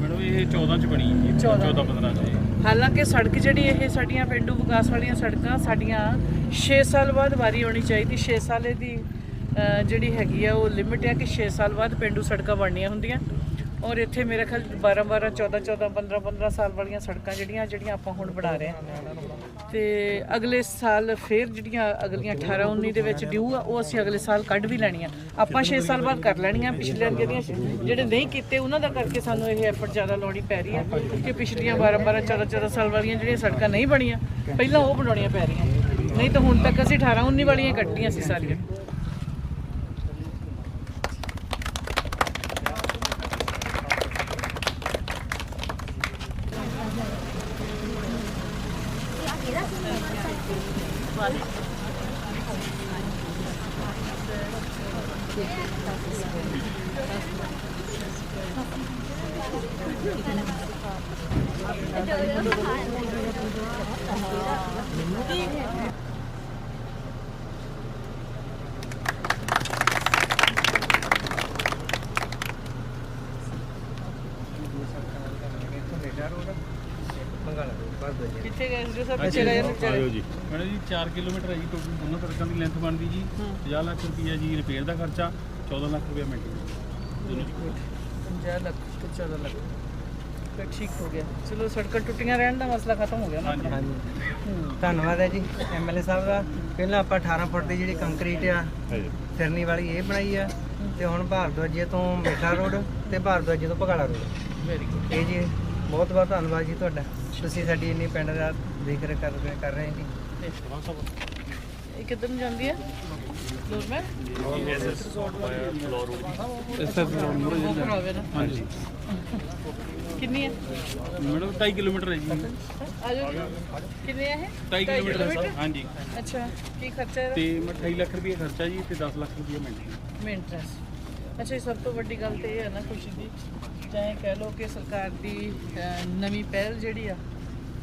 ਮੈਡਮ ਇਹ 14 ਚ ਬਣੀ ਜੀ। 14 15 ਚ। ਹਾਲਾਂਕਿ ਸੜਕ ਜਿਹੜੀ ਇਹ ਸਾਡੀਆਂ ਪਿੰਡੂ ਵਿਕਾਸ ਵਾਲੀਆਂ ਸੜਕਾਂ ਸਾਡੀਆਂ 6 ਸਾਲ ਬਾਅਦ ਵਾਰੀ ਆਉਣੀ ਚਾਹੀਦੀ 6 ਸਾਲ ਦੀ ਜਿਹੜੀ ਹੈਗੀ ਆ, ਉਹ ਲਿਮਿਟ ਹੈ ਕਿ 6 ਸਾਲ ਬਾਅਦ ਪਿੰਡੂ ਸੜਕਾਂ ਬਣਨੀਆਂ ਹੁੰਦੀਆਂ। ਔਰ ਇੱਥੇ ਮੇਰੇ ਖਿਆਲ 12 12 14 14 15 15 ਸਾਲ ਵਾਲੀਆਂ ਸੜਕਾਂ ਜਿਹੜੀਆਂ ਜਿਹੜੀਆਂ ਆਪਾਂ ਹੁਣ ਬਣਾ ਰਹੇ ਹਾਂ। ਤੇ ਅਗਲੇ ਸਾਲ ਫਿਰ ਜਿਹੜੀਆਂ ਅਗਲੀਆਂ 18 19 ਦੇ ਵਿੱਚ ਡਿਊ ਆ, ਉਹ ਅਸੀਂ ਅਗਲੇ ਸਾਲ ਕੱਢ ਵੀ ਲੈਣੀਆਂ ਆਪਾਂ 6 ਸਾਲ ਬਾਅਦ ਕਰ ਲੈਣੀਆਂ ਪਿਛਲੇ ਜਿਹੜੀਆਂ ਜਿਹੜੇ ਨਹੀਂ ਕੀਤੇ, ਉਹਨਾਂ ਦਾ ਕਰਕੇ ਸਾਨੂੰ ਇਹ ਐਫਰਟ ਜ਼ਿਆਦਾ ਲਾਉਣੀ ਪੈ ਰਹੀ ਹੈ ਕਿ ਪਿਛਲੀਆਂ 12 12 14 14 ਸਾਲ ਵਾਲੀਆਂ ਜਿਹੜੀਆਂ ਸੜਕਾਂ ਨਹੀਂ ਬਣੀਆਂ, ਪਹਿਲਾਂ ਉਹ ਬਣਾਉਣੀਆਂ ਪੈ ਰਹੀਆਂ। ਨਹੀਂ ਤਾਂ ਹੁਣ ਤੱਕ ਅਸੀਂ 18 19 ਵਾਲੀਆਂ ਹੀ ਕੱਢੀਆਂ ਸੀ ਸਾਰੀਆਂ। ਕਿੱਥੇ ਗਏ ਸੀ ਸਭ ਪਿੱਛੇ ਗਏ ਨੇ ਵਿਚਾਰੇ। ਜੀ। ਮੈਡਮ ਜੀ 4 ਕਿਲੋਮੀਟਰ ਹੈ ਜੀ ਟੋਟਲ ਦੋਨੋਂ ਸੜਕਾਂ ਦੀ ਲੈਂਥ ਬਣਦੀ ਜੀ। 50 ਲੱਖ ਰੁਪਈਆ ਜੀ ਰਿਪੇਅਰ ਦਾ ਖਰਚਾ 14 ਲੱਖ ਰੁਪਈਆ ਮੇਨਟੇਨੈਂਸ ਦੋਨੋਂ ਜੀ। 50 ਲੱਖ ਤੇ 14 ਲੱਖ। ਫਿਰ ਠੀਕ ਹੋ ਗਿਆ। ਚਲੋ ਸੜਕਾਂ ਟੁੱਟੀਆਂ ਰਹਿਣ ਦਾ ਮਸਲਾ ਖਤਮ ਹੋ ਗਿਆ ਨਾ। ਹਾਂਜੀ। ਧੰਨਵਾਦ ਹੈ ਜੀ ਐਮਐਲਏ ਸਾਹਿਬ ਦਾ। ਪਹਿਲਾਂ ਆਪਾਂ 18 ਫੁੱਟ ਦੀ ਜਿਹੜੀ ਕੰਕਰੀਟ ਆ ਫਿਰਨੀ ਵਾਲੀ ਇਹ ਬਣਾਈ ਆ। ਤੇ ਹੁਣ ਭਾਰਦਵਾਜੇ ਤੋਂ ਮੇਠਾ ਰੋਡ ਤੇ ਭਾਰਦਵਾਜੇ ਤੋਂ ਭਗਾਲਾ ਰੋਡ। ਵੈਰੀ ਗੁੱਡ ਇਹ ਜੀ ਬਹੁਤ ਬਹੁਤ ਧੰਨਵਾਦ ਜੀ ਤੁਹਾਡਾ। ਤੁਸੀਂ ਸਾਡੀ ਇੰਨੀ ਪਿੰਡ ਦਾ ਦੇਖ ਰੇਖ ਕਰ ਰਹੇ ਕਰ ਰਹੇ ਜੀ। ਇਹ ਕਿੱਧਰ ਨੂੰ ਜਾਂਦੀ ਹੈ? ਲੋਰਮੈਨ ਹਾਂਜੀ। ਕਿੰਨੀ ਹੈ? ਮੈਡਮ 2.5 ਕਿਲੋਮੀਟਰ ਹੈ ਜੀ। ਆ ਜਾਓ ਕਿੰਨੇ ਹੈ 2.5 ਕਿਲੋਮੀਟਰ ਹੈ ਹਾਂਜੀ। ਅੱਛਾ। ਕੀ ਖਰਚਾ ਹੈ ਤੇ ਮੈਂ 28 ਲੱਖ ਰੁਪਈਆ ਖਰਚਾ ਜੀ ਤੇ 10 ਲੱਖ ਰੁਪਈਆ ਮੇਨਟੇਨੈਂਸ ਮੇਨਟੈਨੈਂਸ ਅੱਛਾ ਇਹ ਸਭ ਤੋਂ ਵੱਡੀ ਗੱਲ ਤੇ ਇਹ ਹੈ ਨਾ ਖੁਸ਼ੀ ਦੀ ਚਾਹੇ ਕਹਿ ਲਓ ਕਿ ਸਰਕਾਰ ਦੀ ਨਵੀਂ ਪਹਿਲ ਜਿਹੜੀ ਆ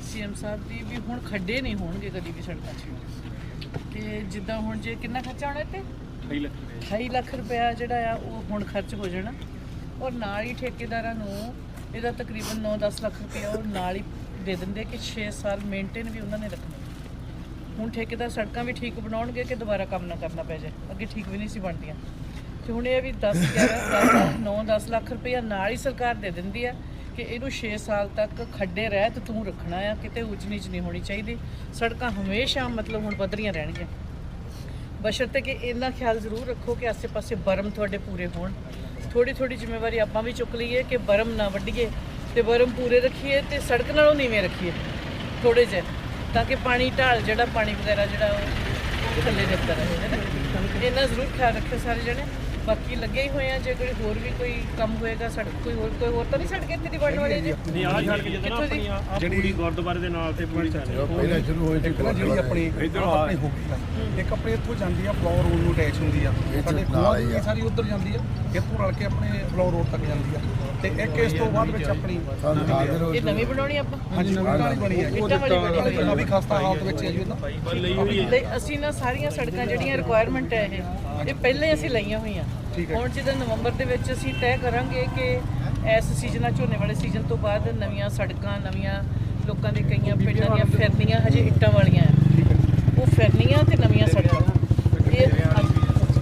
ਸੀਐਮ ਸਾਹਿਬ ਦੀ ਵੀ ਹੁਣ ਖੱਡੇ ਨਹੀਂ ਹੋਣਗੇ ਕਦੀ ਵੀ ਸੜਕਾਂ 'ਚ। ਕਿ ਜਿੱਦਾਂ ਹੁਣ ਜੇ ਕਿੰਨਾ ਖਰਚਾ ਹੋਣਾ ਇੱਥੇ? 28 ਲੱਖ ਰੁਪਈਆ 28 ਲੱਖ ਰੁਪਇਆ ਜਿਹੜਾ ਆ ਉਹ ਹੁਣ ਖਰਚ ਹੋ ਜਾਣਾ। ਔਰ ਨਾਲ ਹੀ ਠੇਕੇਦਾਰਾਂ ਨੂੰ ਇਹਦਾ ਤਕਰੀਬਨ 9-10 ਲੱਖ ਰੁਪਇਆ ਉਹ ਨਾਲ ਹੀ ਦੇ ਦਿੰਦੇ ਕਿ 6 ਸਾਲ ਮੇਨਟੇਨ ਵੀ ਉਹਨਾਂ ਨੇ ਰੱਖਣਾ। ਹੁਣ ਠੇਕੇਦਾਰ ਸੜਕਾਂ ਵੀ ਠੀਕ ਬਣਾਉਣਗੇ ਕਿ ਦੁਬਾਰਾ ਕੰਮ ਨਾ ਕਰਨਾ ਪੈ ਜਾਏ? ਅੱਗੇ ਠੀਕ ਵੀ ਨਹੀਂ ਸੀ ਬਣਦੀਆਂ। ਤੇ ਹੁਣ ਇਹ ਵੀ 10 11 10 9-10 ਲੱਖ ਰੁਪਇਆ ਨਾਲ ਹੀ ਸਰਕਾਰ ਦੇ ਦਿੰਦੀ ਆ ਕਿ ਇਹਨੂੰ 6 ਸਾਲ ਤੱਕ ਖੱਡੇ ਰਹਿ ਤੇ ਤੂੰ ਰੱਖਣਾ ਆ, ਕਿਤੇ ਉੱਚ ਨੀਚ ਨਹੀਂ ਹੋਣੀ ਚਾਹੀਦੀ। ਸੜਕਾਂ ਹਮੇਸ਼ਾ ਮਤਲਬ ਹੁਣ ਪੱਧਰੀਆਂ ਰਹਿਣਗੀਆਂ। ਬਸ਼ਰਤੇ ਕਿ ਇੰਨਾ ਖਿਆਲ ਜ਼ਰੂਰ ਰੱਖੋ ਕਿ ਆਸੇ-ਪਾਸੇ ਬਰਮ ਤੁਹਾਡੇ ਪੂਰੇ ਹੋਣ। ਥੋੜੀ ਥੋੜੀ ਜ਼ਿੰਮੇਵਾਰੀ ਆਪਾਂ ਵੀ ਚੁੱਕ ਲਈਏ ਕਿ ਬਰਮ ਨਾ ਵੱਢੀਏ ਤੇ ਬਰਮ ਪੂਰੇ ਰੱਖੀਏ ਤੇ ਸੜਕ ਨਾਲੋਂ ਨੀਵੇਂ ਰੱਖੀਏ ਥੋੜੇ ਜਿਹੇ, ਤਾਂ ਕਿ ਪਾਣੀ ਢਾਲ ਜਿਹੜਾ ਪਾਣੀ ਵਗੈਰਾ ਜਿਹੜਾ ਉਹ ਥੱਲੇ ਨਿਕਲ ਰਹੇ, ਹੈ ਨਾ? ਇਹਨਾਂ ਜ਼ਰੂਰ ਖਿਆਲ ਰੱਖਿਓ ਸਾਰੇ ਜਣੇ। ਬਾਕੀ ਲੱਗੇ ਹੀ ਹੋਏ ਆ ਜੇ ਕੋਈ ਹੋਰ ਵੀ ਕੋਈ ਕੰਮ ਹੋਏਗਾ ਸੜਕ ਕੋਈ ਹੋਰ ਕੋਈ ਹੋਰ ਤਾਂ ਨਹੀਂ ਸੜਕ ਇੱਥੇ ਦੀ ਬਣਨ ਵਾਲੀ ਜੀ? ਨਹੀਂ ਆਹ ਛੱਡ ਕੇ ਜਦੋਂ ਨਾ? ਆਪਣੀ ਆ ਪੂਰੀ ਗੁਰਦੁਆਰੇ ਦੇ ਨਾਲ ਤੇ ਪੂਰੀ ਚੱਲ ਪਹਿਲਾਂ ਸ਼ੁਰੂ ਹੋਈ ਇੱਕ ਨਾ ਜਿਹੜੀ ਆਪਣੀ ਇਧਰ ਆਪਣੀ ਹੋ ਗਈ ਆ। ਇੱਕ ਆਪਣੇ ਇੱਥੋਂ ਜਾਂਦੀ ਆ ਫਲੋਰ ਰੋਡ ਨੂੰ ਅਟੈਚ ਹੁੰਦੀ ਆ। ਸਾਡੇ ਖੋਆ ਦੀ ਸਾਰੀ ਉਧਰ ਜਾਂਦੀ ਆ ਇੱਥੋਂ ਰਲ ਕੇ ਆਪਣੇ ਫਲੋਰ ਰੋਡ ਤੱਕ ਜਾਂਦੀ ਆ। ਤੇ ਇੱਕ ਇਸ ਤੋਂ ਬਾਅਦ ਵਿੱਚ ਆਪਣੀ ਇਹ ਨਵੀਂ ਬਣਾਉਣੀ ਆਪਾਂ? ਹਾਂਜੀ ਨਵੀਂ ਨਾਲੀ ਬਣੀ ਆ ਜੀ। ਇੱਟਾਂ ਵਾਲੀ ਬਣੀ ਹੈ। ਕਾਫੀ ਖਸਤਾ ਹਾਲਤ ਵਿੱਚ ਹੈ ਜੀ ਉਹਦਾ ਲਈ ਅਸੀਂ ਨਾ ਸਾਰੀਆਂ ਸੜਕਾਂ ਜਿਹੜੀਆਂ ਰਿਕੁਆਇਰਮੈਂਟ ਹੈ ਇਹ। ਇਹ ਪਹਿਲਾਂ ਹੀ ਅਸੀਂ ਲਈਆਂ ਹੋਈਆਂ। ਹੁਣ ਜਦੋਂ ਨਵੰਬਰ ਦੇ ਵਿੱਚ ਅਸੀਂ ਤੈਅ ਕਰਾਂਗੇ ਕਿ ਇਸ ਸੀਜ਼ਨਾਂ ਝੋਨੇ ਵਾਲੇ ਸੀਜ਼ਨ ਤੋਂ ਬਾਅਦ ਨਵੀਆਂ ਸੜਕਾਂ ਨਵੀਆਂ ਲੋਕਾਂ ਦੇ ਕਈਆਂ ਪਿੰਡਾਂ ਦੀਆਂ ਫਿਰਨੀਆਂ ਹਜੇ ਇੱਟਾਂ ਵਾਲੀਆਂ ਆ। ਉਹ ਫਿਰਨੀਆਂ ਤੇ ਨਵੀਆਂ ਸੜਕਾਂ। ਇਹ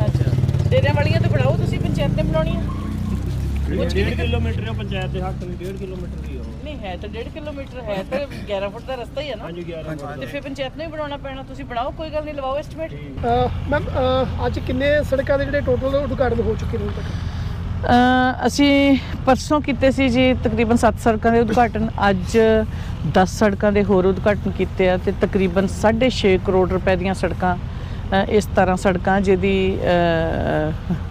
ਅੱਛਾ। ਡੇਰਿਆਂ ਵਾਲੀਆਂ ਤੇ ਬਣਾਓ ਤੁਸੀਂ ਪੰਚਾਇਤ ਨੇ ਬਣਾਉਣੀਆਂ? ਉਹ 1.5 ਕਿਲੋਮੀਟਰ ਪੰਚਾਇਤ ਦੇ ਹੱਕ ਨੂੰ 1.5 ਕਿਲੋਮੀਟਰ ਹੈ ਤਾਂ 1.5 ਕਿਲੋਮੀਟਰ ਹੈ ਤਾਂ 11 ਫੁੱਟ ਦਾ ਰਸਤਾ ਹੀ ਹੈ ਨਾ। ਹਾਂਜੀ 11 ਫੁੱਟ ਤੇ ਫਿਰ ਪੰਚਾਇਤ ਨੂੰ ਹੀ ਬਣਾਉਣਾ ਪੈਣਾ ਤੁਸੀਂ ਬਣਾਓ ਕੋਈ ਗੱਲ ਨਹੀਂ ਲਵਾਓ ਐਸਟੀਮੇਟ ਮੈਮ ਅੱਜ ਕਿੰਨੇ ਸੜਕਾਂ ਦੇ ਜਿਹੜੇ ਟੋਟਲ ਉਦਘਾਟਨ ਹੋ ਚੁੱਕੇ ਨੇ ਹੁਣ ਤੱਕ? ਅਸੀਂ ਪਰਸੋਂ ਕੀਤੇ ਸੀ ਜੀ ਤਕਰੀਬਨ 7 ਸੜਕਾਂ ਦੇ ਉਦਘਾਟਨ ਅੱਜ 10 ਸੜਕਾਂ ਦੇ ਹੋਰ ਉਦਘਾਟਨ ਕੀਤੇ ਆ ਤੇ ਤਕਰੀਬਨ 6.5 ਕਰੋੜ ਰੁਪਏ ਦੀਆਂ ਸੜਕਾਂ ਅ, ਇਸ ਤਰ੍ਹਾਂ ਸੜਕਾਂ ਜਿਹਦੀ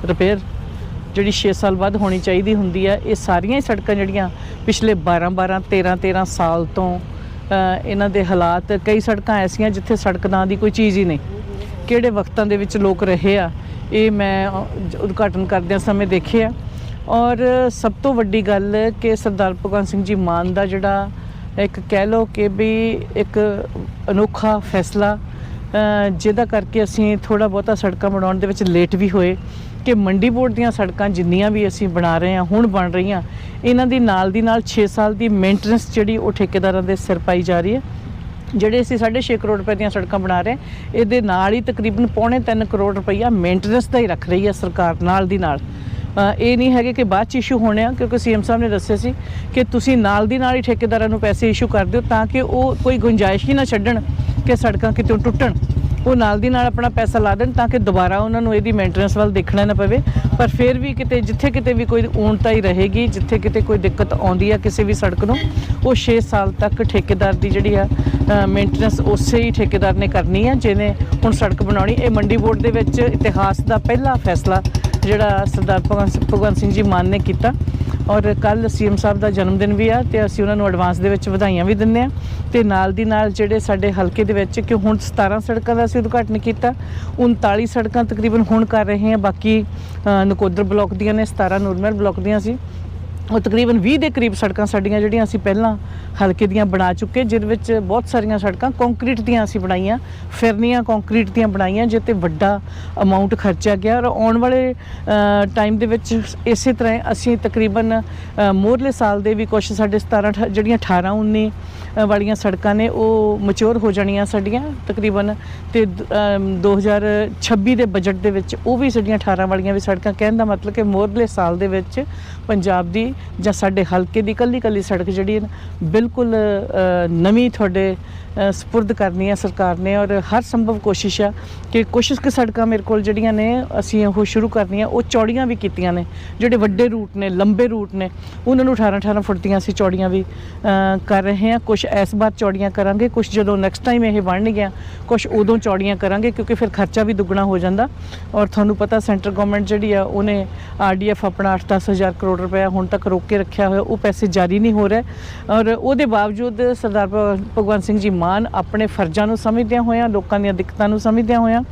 ਰਿਪੇਅਰ ਜਿਹੜੀ 6 ਸਾਲ ਬਾਅਦ ਹੋਣੀ ਚਾਹੀਦੀ ਹੁੰਦੀ ਆ, ਇਹ ਸਾਰੀਆਂ ਹੀ ਸੜਕਾਂ ਜਿਹੜੀਆਂ ਪਿਛਲੇ 12 12 13 13 ਸਾਲ ਤੋਂ ਇਹਨਾਂ ਦੇ ਹਾਲਾਤ ਕਈ ਸੜਕਾਂ ਐਸੀਆਂ ਜਿੱਥੇ ਸੜਕ ਨਾਂ ਦੀ ਕੋਈ ਚੀਜ਼ ਹੀ ਨਹੀਂ। ਕਿਹੜੇ ਵਕਤਾਂ ਦੇ ਵਿੱਚ ਲੋਕ ਰਹੇ ਆ, ਇਹ ਮੈਂ ਉਦਘਾਟਨ ਕਰਦਿਆਂ ਸਮੇਂ ਦੇਖਿਆ। ਔਰ ਸਭ ਤੋਂ ਵੱਡੀ ਗੱਲ ਕਿ ਸਰਦਾਰ ਭਗਵੰਤ ਸਿੰਘ ਜੀ ਮਾਨ ਦਾ ਜਿਹੜਾ ਇੱਕ ਕਹਿ ਲਓ ਕਿ ਵੀ ਇੱਕ ਅਨੋਖਾ ਫੈਸਲਾ ਜਿਹਦਾ ਕਰਕੇ ਅਸੀਂ ਥੋੜਾ ਬਹੁਤਾ ਸੜਕਾਂ ਬਣਾਉਣ ਦੇ ਵਿੱਚ ਲੇਟ ਵੀ ਹੋਏ ਕਿ ਮੰਡੀ ਬੋਰਡ ਦੀਆਂ ਸੜਕਾਂ ਜਿੰਨੀਆਂ ਵੀ ਅਸੀਂ ਬਣਾ ਰਹੇ ਹਾਂ ਹੁਣ ਬਣ ਰਹੀਆਂ ਇਹਨਾਂ ਦੀ ਨਾਲ ਦੀ ਨਾਲ 6 ਸਾਲ ਦੀ ਮੇਨਟੇਨੈਂਸ ਜਿਹੜੀ ਉਹ ਠੇਕੇਦਾਰਾਂ ਦੇ ਸਿਰ ਪਾਈ ਜਾ ਰਹੀ ਹੈ। ਜਿਹੜੇ ਅਸੀਂ 6.5 ਕਰੋੜ ਰੁਪਏ ਦੀਆਂ ਸੜਕਾਂ ਬਣਾ ਰਹੇ ਹਾਂ, ਇਹਦੇ ਨਾਲ ਹੀ ਤਕਰੀਬਨ ਪੌਣੇ 3 ਕਰੋੜ ਰੁਪਈਆ ਮੇਨਟੇਨੈਂਸ ਦਾ ਹੀ ਰੱਖ ਰਹੀ ਹੈ ਸਰਕਾਰ ਨਾਲ ਦੀ ਨਾਲ। ਇਹ ਨਹੀਂ ਹੈਗੇ ਕਿ ਬਾਅਦ ਚ ਇਸ਼ੂ ਹੋਣੇ ਆ, ਕਿਉਂਕਿ ਸੀਐਮ ਸਾਹਿਬ ਨੇ ਦੱਸਿਆ ਸੀ ਕਿ ਤੁਸੀਂ ਨਾਲ ਦੀ ਨਾਲ ਹੀ ਠੇਕੇਦਾਰਾਂ ਨੂੰ ਪੈਸੇ ਇਸ਼ੂ ਕਰ ਦਿਓ ਤਾਂ ਕਿ ਉਹ ਕੋਈ ਗੁੰਜਾਇਸ਼ ਹੀ ਨਾ ਛੱਡਣ ਕਿ ਸੜਕਾਂ ਕਿਤੋਂ ਟੁੱਟਣ। ਉਹ ਨਾਲ ਦੀ ਨਾਲ ਆਪਣਾ ਪੈਸਾ ਲਾ ਦੇਣ ਤਾਂ ਕਿ ਦੁਬਾਰਾ ਉਹਨਾਂ ਨੂੰ ਇਹਦੀ ਮੇਨਟੇਨੈਂਸ ਵੱਲ ਦੇਖਣਾ ਨਾ ਪਵੇ। ਪਰ ਫਿਰ ਵੀ ਕਿਤੇ, ਜਿੱਥੇ ਕਿਤੇ ਵੀ ਕੋਈ ਊਣਤਾ ਹੀ ਰਹੇਗੀ, ਜਿੱਥੇ ਕਿਤੇ ਕੋਈ ਦਿੱਕਤ ਆਉਂਦੀ ਆ ਕਿਸੇ ਵੀ ਸੜਕ ਨੂੰ, ਉਹ 6 ਸਾਲ ਤੱਕ ਠੇਕੇਦਾਰ ਦੀ ਜਿਹੜੀ ਆ ਮੇਨਟੇਨੈਂਸ ਉਸੇ ਹੀ ਠੇਕੇਦਾਰ ਨੇ ਕਰਨੀ ਆ, ਜਿਹਨੇ ਹੁਣ ਸੜਕ ਬਣਾਉਣੀ। ਇਹ ਮੰਡੀ ਬੋਰਡ ਦੇ ਵਿੱਚ ਇਤਿਹਾਸ ਦਾ ਪਹਿਲਾ ਫੈਸਲਾ ਜਿਹੜਾ ਸਰਦਾਰ ਭਗਵੰਤ ਭਗਵੰਤ ਸਿੰਘ ਜੀ ਮਾਨ ਨੇ ਕੀਤਾ। ਔਰ ਕੱਲ ਸੀਐਮ ਸਾਹਿਬ ਦਾ ਜਨਮ ਦਿਨ ਵੀ ਆ ਤੇ ਅਸੀਂ ਉਹਨਾਂ ਨੂੰ ਐਡਵਾਂਸ ਦੇ ਵਿੱਚ ਵਧਾਈਆਂ ਵੀ ਦਿੰਦੇ ਆ। ਤੇ ਨਾਲ ਦੀ ਨਾਲ ਜਿਹੜੇ ਸਾਡੇ ਹਲਕੇ ਦੇ ਵਿੱਚ ਕਿ ਹੁਣ 17 ਸੜਕਾਂ ਦਾ ਅਸੀਂ ਉਦਘਾਟਨ ਕੀਤਾ 39 ਸੜਕਾਂ ਤਕਰੀਬਨ ਹੁਣ ਕਰ ਰਹੇ ਹਾਂ। ਬਾਕੀ ਨਕੋਦਰ ਬਲਾਕ ਦੀਆਂ ਨੇ 17 ਨੂਰਮਹਿਲ ਬਲਾਕ ਦੀਆਂ ਸੀ। ਉਹ ਤਕਰੀਬਨ 20 ਦੇ ਕਰੀਬ ਸੜਕਾਂ ਸਾਡੀਆਂ ਜਿਹੜੀਆਂ ਅਸੀਂ ਪਹਿਲਾਂ ਹਲਕੇ ਦੀਆਂ ਬਣਾ ਚੁੱਕੇ ਜਿਹਦੇ ਵਿੱਚ ਬਹੁਤ ਸਾਰੀਆਂ ਸੜਕਾਂ ਕੰਕਰੀਟ ਦੀਆਂ ਅਸੀਂ ਬਣਾਈਆਂ ਫਿਰਨੀਆਂ ਕੰਕਰੀਟ ਦੀਆਂ ਬਣਾਈਆਂ ਜਿਹ ਤੇ ਵੱਡਾ ਅਮਾਉਂਟ ਖਰਚਿਆ ਗਿਆ ਔਰ ਆਉਣ ਵਾਲੇ ਟਾਈਮ ਦੇ ਵਿੱਚ ਇਸੇ ਤਰ੍ਹਾਂ ਅਸੀਂ ਤਕਰੀਬਨ ਅ, ਮੋਰਲੇ ਸਾਲ ਦੇ ਵੀ ਕੁਝ ਸਾਡੇ 17 ਅਠਾ- ਜਿਹੜੀਆਂ 18 19 ਵਾਲੀਆਂ ਸੜਕਾਂ ਨੇ ਉਹ ਮੈਚੁਰ ਹੋ ਜਾਣੀਆਂ ਸਾਡੀਆਂ ਤਕਰੀਬਨ ਤੇ ਦ- ਅਮ, 2026 ਦੇ ਬਜਟ ਦੇ ਵਿੱਚ ਉਹ ਵੀ ਸਾਡੀਆਂ 18 ਵਾਲੀਆਂ ਵੀ ਸੜਕਾਂ। ਕਹਿਣ ਦਾ ਮਤਲਬ ਕਿ ਮੋਰਲੇ ਸਾਲ ਦੇ ਵਿੱਚ ਪੰਜਾਬ ਦੀ ਜਾਂ ਸਾਡੇ ਹਲਕੇ ਦੀ ਕੱਲੀ ਕੱਲੀ ਸੜਕ ਜਿਹੜੀ ਹੈ ਬਿਲਕੁਲ ਨਵੀਂ ਤੁਹਾਡੇ ਅ, ਸਪੁਰਦ ਕਰਨੀ ਹੈ ਸਰਕਾਰ ਨੇ ਔਰ ਹਰ ਸੰਭਵ ਕੋਸ਼ਿਸ਼ ਆ ਕਿ ਕੁਛ ਕੁ ਸੜਕਾਂ ਮੇਰੇ ਕੋਲ ਜਿਹੜੀਆਂ ਨੇ ਅਸੀਂ ਉਹ ਸ਼ੁਰੂ ਕਰਨੀਆਂ ਉਹ ਚੌੜੀਆਂ ਵੀ ਕੀਤੀਆਂ ਨੇ ਜਿਹੜੇ ਵੱਡੇ ਰੂਟ ਨੇ ਲੰਬੇ ਰੂਟ ਨੇ ਉਹਨਾਂ ਨੂੰ 18 18 ਫੁੱਟ ਦੀਆਂ ਅਸੀਂ ਚੌੜੀਆਂ ਵੀ ਕਰ ਰਹੇ ਹਾਂ। ਕੁਝ ਇਸ ਵਾਰ ਚੌੜੀਆਂ ਕਰਾਂਗੇ ਕੁਝ ਜਦੋਂ ਨੈਕਸਟ ਟਾਈਮ ਇਹ ਬਣਨਗੀਆਂ ਗਿਆ ਕੁਝ ਉਦੋਂ ਚੌੜੀਆਂ ਕਰਾਂਗੇ ਕਿਉਂਕਿ ਫਿਰ ਖਰਚਾ ਵੀ ਦੁੱਗਣਾ ਹੋ ਜਾਂਦਾ। ਔਰ ਤੁਹਾਨੂੰ ਪਤਾ ਸੈਂਟਰ ਗਵਰਨਮੈਂਟ ਜਿਹੜੀ ਆ ਉਹਨੇ ਆਰਡੀਐਫ ਆਪਣਾ 8-10 ਹਜ਼ਾਰ ਕਰੋੜ ਰੁਪਏ ਹੁਣ ਤੱਕ ਰੋਕ ਕੇ ਰੱਖਿਆ ਹੋਇਆ ਉਹ ਪੈਸੇ ਜਾਰੀ ਨਹੀਂ ਹੋ ਰਹੇ। ਔਰ ਉਹਦੇ ਬਾਵਜੂਦ ਸਰਦਾਰ ਭਗਵੰਤ ਸਿੰਘ ਜੀ ਮਾਨ ਆਪਣੇ ਫਰਜ਼ਾਂ ਨੂੰ ਸਮਝਦਿਆਂ ਹੋਇਆਂ ਲੋਕਾਂ ਦੀਆਂ ਦਿੱਕਤਾਂ ਨੂੰ ਸਮਝਦਿਆਂ ਹੋਇਆਂ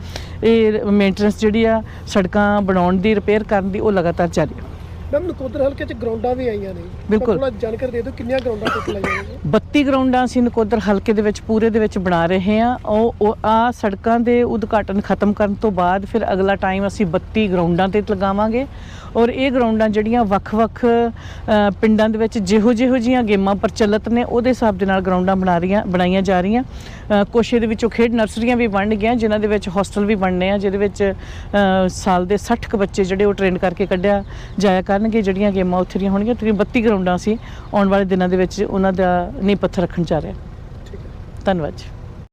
ਇਹ ਮੇਨਟੇਨੈਂਸ ਜਿਹੜੀ ਆ ਸੜਕਾਂ ਬਣਾਉਣ ਦੀ ਰਿਪੇਅਰ ਕਰਨ ਦੀ ਉਹ ਲਗਾਤਾਰ ਜਾਰੀ ਹੈ ਮੈਮ ਨਕੋਦਰ ਹਲਕੇ ਚ ਗਰਾਊਂਡਾਂ ਵੀ ਆਈਆਂ ਨੇ। ਬਿਲਕੁਲ। ਥੋੜਾ ਜਾਣਕਾਰੀ ਦੇ ਦਿਓ ਕਿੰਨੀਆਂ ਗਰਾਊਂਡਾਂ ਟੋਟਲ ਆਈਆਂ ਨੇ? 32 ਗਰਾਊਂਡਾਂ ਅਸੀਂ ਨਕੋਦਰ ਹਲਕੇ ਦੇ ਵਿੱਚ ਪੂਰੇ ਦੇ ਵਿੱਚ ਬਣਾ ਰਹੇ ਹਾਂ। ਉਹ ਆ ਸੜਕਾਂ ਦੇ ਉਦਘਾਟਨ ਖਤਮ ਕਰਨ ਤੋਂ ਬਾਅਦ ਫਿਰ ਅਗਲਾ ਟਾਈਮ ਅਸੀਂ 32 ਗਰਾਊਂਡਾਂ ਤੇ ਲਗਾਵਾਂਗੇ। ਔਰ ਇਹ ਗਰਾਊਂਡਾਂ ਜਿਹੜੀਆਂ ਵੱਖ-ਵੱਖ ਪਿੰਡਾਂ ਦੇ ਵਿੱਚ ਜਿਹੋ ਜਿਹੋ ਜੀਆਂ ਗੇਮਾਂ ਪ੍ਰਚਲਿਤ ਨੇ ਉਹਦੇ ਹਿਸਾਬ ਦੇ ਨਾਲ ਗਰਾਊਂਡਾਂ ਬਣਾ ਰਹੀਆਂ ਬਣਾਈਆਂ ਜਾ ਰਹੀਆਂ। ਕੁਛ ਇਹਦੇ ਵਿੱਚੋਂ ਖੇਡ ਨਰਸਰੀਆਂ ਵੀ ਬਣ ਗਈਆਂ ਜਿਨ੍ਹਾਂ ਦੇ ਵਿੱਚ ਹੋਸਟਲ ਵੀ ਬਣਨੇ ਆ ਜਿਹਦੇ ਵਿੱਚ ਸਾਲ ਦੇ 60 ਕੁ ਬੱਚੇ ਜਿਹੜੇ ਉਹ ਟ੍ਰੇਨ ਕਰਕੇ ਕੱਢਿਆ ਜਾਇਆ ਕਰਨਗੇ ਜਿਹੜੀਆਂ ਗੇਮਾਂ ਉੱਥੇ ਦੀਆਂ ਹੋਣਗੀਆਂ। ਤਕਰੀਬਨ 32 ਗਰਾਊਂਡਾਂ ਸੀ ਆਉਣ ਵਾਲੇ ਦਿਨਾਂ ਦੇ ਵਿੱਚ ਉਹਨਾਂ ਦਾ ਨੀਂਹ ਪੱਥਰ ਰੱਖਣ ਜਾ ਰਿਹਾ ਧੰਨਵਾਦ